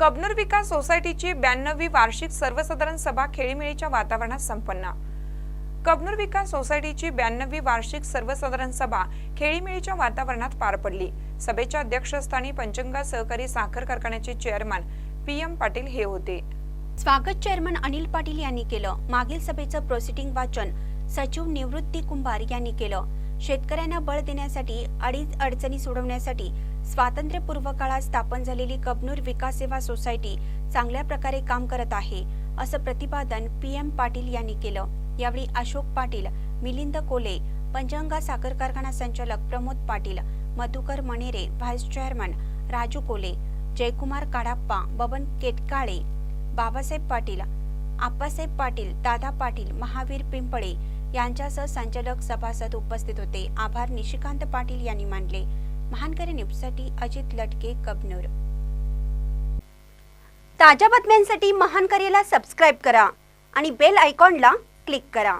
कबनूर विकास सोसायटीची ब्याण्णवी वार्षिक सर्वसाधारण सभा खेळीमेळीच्या वातावरणात संपन्न. कबनूर विकास सोसायटीची ब्याण्णवी वार्षिक सर्वसाधारण सभा खेळीमेळीच्या वातावरणात पार पडली. सभेच्या अध्यक्षस्थानी पंचंगा सहकारी साखर कारखान्याचे चेअरमन पी एम पाटील हे होते. स्वागत चेअरमन अनिल पाटील यांनी केलं. मागील सभेचं प्रोसिडिंग वाचन सचिव निवृत्ती कुंभार यांनी केलं. शेतकऱ्यांना बळ देण्यासाठी अडीच अडचणी सोडवण्यासाठी स्वातंत्र्यपूर्व काळात स्थापन झालेली कबनूर विकास सेवा सोसायटी चांगल्या प्रकारे काम करत आहे असं प्रतिपादन पी एम पाटील यांनी केलं. यावेळी अशोक पाटील मिलिंद कोले पंचंगा साखर कारखाना संचालक प्रमोद पाटील मधुकर मणेरे व्हाईस चेअरमन राजू कोले जयकुमार काडाप्पा बबन केटकाळे बाबासाहेब पाटील आप्पासाहेब पाटील दादा पाटील महावीर पिंपळे यांच्यासह संचालक सभासद उपस्थित होते. आभार. निशिकांत पाटील यांनी मानले. महानकरी न्यूजसाठी अजित लटके कबनूर. ताज्या बातम्यांसाठी महानकरीला सबस्क्राईब करा आणि बेल आयकॉनला क्लिक करा.